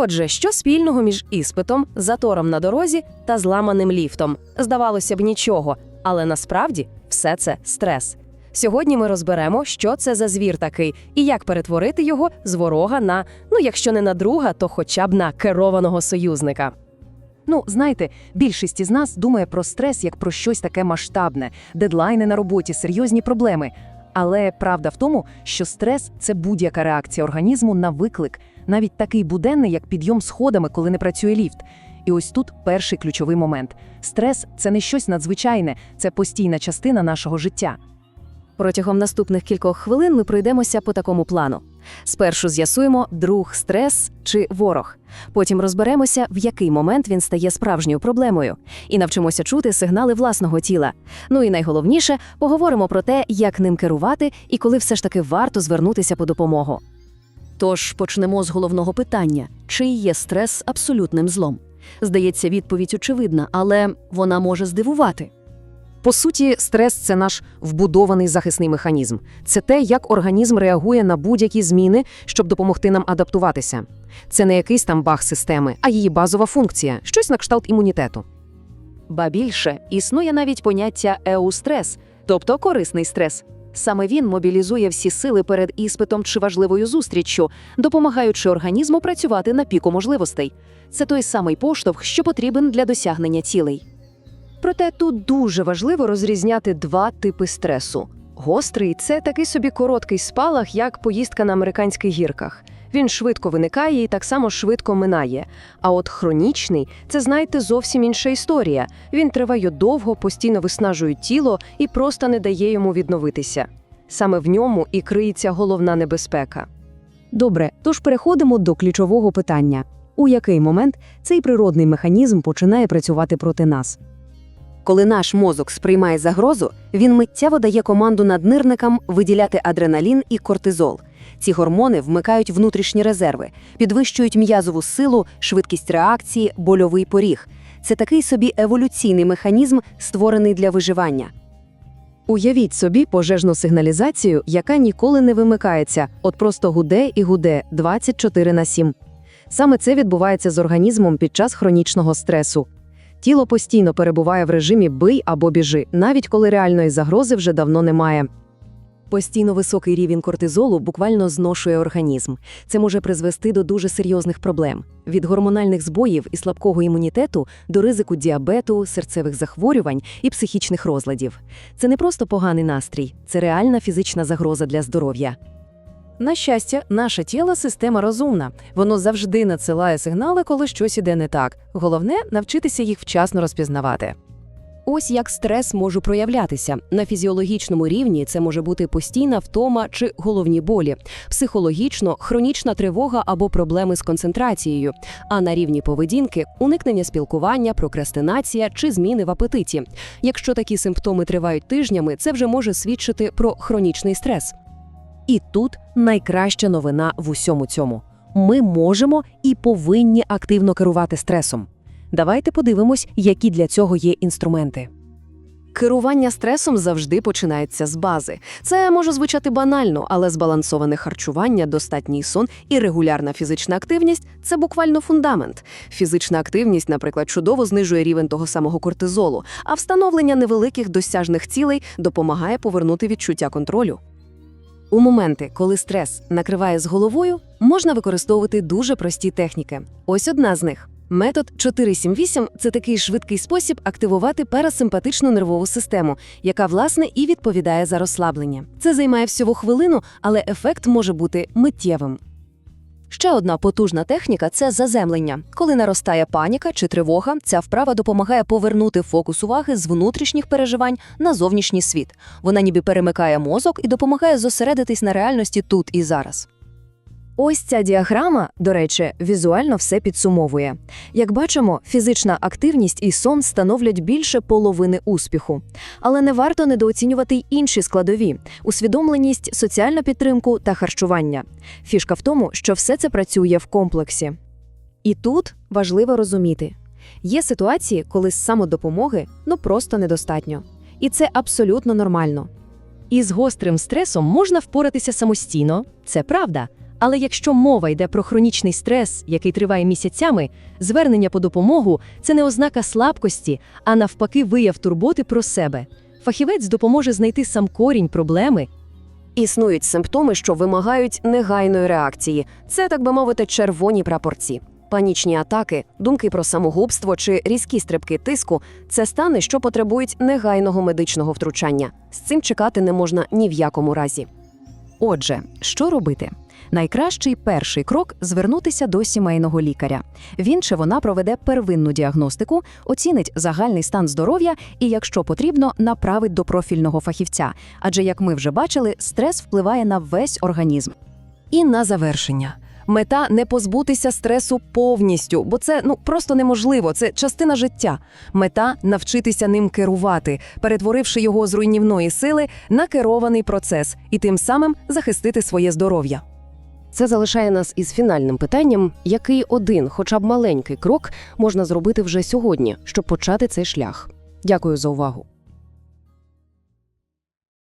Отже, що спільного між іспитом, затором на дорозі та зламаним ліфтом? Здавалося б, нічого, але насправді все це стрес. Сьогодні ми розберемо, що це за звір такий і як перетворити його з ворога на, ну якщо не на друга, то хоча б на керованого союзника. Ну, знаєте, більшість із нас думає про стрес як про щось таке масштабне, дедлайни на роботі, серйозні проблеми. Але правда в тому, що стрес це будь-яка реакція організму на виклик, навіть такий буденний, як підйом сходами, коли не працює ліфт. І ось тут перший ключовий момент: стрес це не щось надзвичайне, це постійна частина нашого життя. Протягом наступних кількох хвилин ми пройдемося по такому плану. Спершу з'ясуємо, друг стрес чи ворог. Потім розберемося, в який момент він стає справжньою проблемою, і навчимося чути сигнали власного тіла. Ну і найголовніше, поговоримо про те, як ним керувати і коли все ж таки варто звернутися по допомогу. Тож почнемо з головного питання: чи є стрес абсолютним злом? Здається, відповідь очевидна, але вона може здивувати. По суті, стрес це наш вбудований захисний механізм. Це те, як організм реагує на будь-які зміни, щоб допомогти нам адаптуватися. Це не якийсь там баг системи, а її базова функція, щось на кшталт імунітету. Ба більше існує навіть поняття еустрес, тобто корисний стрес. Саме він мобілізує всі сили перед іспитом чи важливою зустріччю, допомагаючи організму працювати на піку можливостей. Це той самий поштовх, що потрібен для досягнення цілей. Проте тут дуже важливо розрізняти два типи стресу. Гострий це такий собі короткий спалах, як поїздка на американських гірках. Він швидко виникає і так само швидко минає. А от хронічний це, знаєте, зовсім інша історія. Він триває довго, постійно виснажує тіло і просто не дає йому відновитися. Саме в ньому і криється головна небезпека. Добре, тож переходимо до ключового питання: у який момент цей природний механізм починає працювати проти нас? Коли наш мозок сприймає загрозу, він миттєво дає команду наднирникам виділяти адреналін і кортизол. Ці гормони вмикають внутрішні резерви, підвищують м'язову силу, швидкість реакції, больовий поріг. Це такий собі еволюційний механізм, створений для виживання. Уявіть собі пожежну сигналізацію, яка ніколи не вимикається, от просто гуде і гуде 24 на 7. Саме це відбувається з організмом під час хронічного стресу. Тіло постійно перебуває в режимі бий або біжи, навіть коли реальної загрози вже давно немає. Постійно високий рівень кортизолу буквально зношує організм. Це може призвести до дуже серйозних проблем: від гормональних збоїв і слабкого імунітету до ризику діабету, серцевих захворювань і психічних розладів. Це не просто поганий настрій, це реальна фізична загроза для здоров'я. На щастя, наше тіло система розумна. Воно завжди надсилає сигнали, коли щось іде не так. Головне навчитися їх вчасно розпізнавати. Ось як стрес може проявлятися. На фізіологічному рівні це може бути постійна втома чи головні болі, психологічно хронічна тривога або проблеми з концентрацією. А на рівні поведінки уникнення спілкування, прокрастинація чи зміни в апетиті. Якщо такі симптоми тривають тижнями, це вже може свідчити про хронічний стрес. І тут найкраща новина в усьому цьому: ми можемо і повинні активно керувати стресом. Давайте подивимось, які для цього є інструменти. Керування стресом завжди починається з бази. Це може звучати банально, але збалансоване харчування, достатній сон і регулярна фізична активність це буквально фундамент. Фізична активність, наприклад, чудово знижує рівень того самого кортизолу, а встановлення невеликих досяжних цілей допомагає повернути відчуття контролю. У моменти, коли стрес накриває з головою, можна використовувати дуже прості техніки. Ось одна з них. Метод 478 – це такий швидкий спосіб активувати парасимпатичну нервову систему, яка власне і відповідає за розслаблення. Це займає всього хвилину, але ефект може бути миттєвим. Ще одна потужна техніка це заземлення. Коли наростає паніка чи тривога, ця вправа допомагає повернути фокус уваги з внутрішніх переживань на зовнішній світ. Вона ніби перемикає мозок і допомагає зосередитись на реальності тут і зараз. Ось ця діаграма, до речі, візуально все підсумовує. Як бачимо, фізична активність і сон становлять більше половини успіху. Але не варто недооцінювати й інші складові усвідомленість, соціальну підтримку та харчування. Фішка в тому, що все це працює в комплексі. І тут важливо розуміти: є ситуації, коли самодопомоги ну просто недостатньо. І це абсолютно нормально. Із гострим стресом можна впоратися самостійно, це правда. Але якщо мова йде про хронічний стрес, який триває місяцями, звернення по допомогу це не ознака слабкості, а навпаки, вияв турботи про себе. Фахівець допоможе знайти сам корінь проблеми. Існують симптоми, що вимагають негайної реакції. Це, так би мовити, червоні прапорці. Панічні атаки, думки про самогубство чи різкі стрибки тиску це стани, що потребують негайного медичного втручання. З цим чекати не можна ні в якому разі. Отже, що робити? Найкращий перший крок звернутися до сімейного лікаря. Він чи вона проведе первинну діагностику, оцінить загальний стан здоров'я і, якщо потрібно, направить до профільного фахівця. Адже, як ми вже бачили, стрес впливає на весь організм. І на завершення. Мета не позбутися стресу повністю, бо це ну просто неможливо. Це частина життя. Мета навчитися ним керувати, перетворивши його з руйнівної сили на керований процес і тим самим захистити своє здоров'я. Це залишає нас із фінальним питанням, який один, хоча б маленький крок можна зробити вже сьогодні, щоб почати цей шлях. Дякую за увагу.